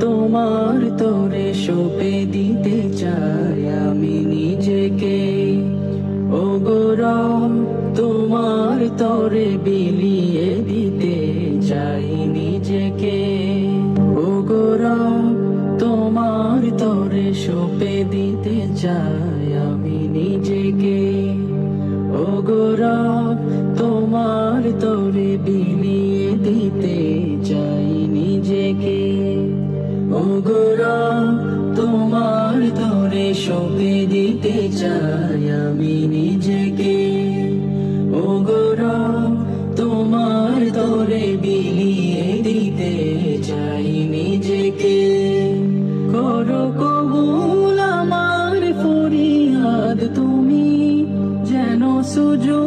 তোমার তোরে সপে দিতে চাই আমি নিজেকে। ও গৌরব তোমার তোরে বিলিয়ে দিতে চাই নিজেকে। ও গৌরব তোমার তোরে সপে দিতে চাই আমি নিজেকে। ও গৌরব তোমার তোরে বিলিয়ে তোমার তোরে সপে দিতে চাই আমি নিজেকে। তোমার তোরে বিলিয়ে দিতে চাই নিজেকে। করো কবুল আমার ফরিয়াদ তুমি, যেন সুযোগ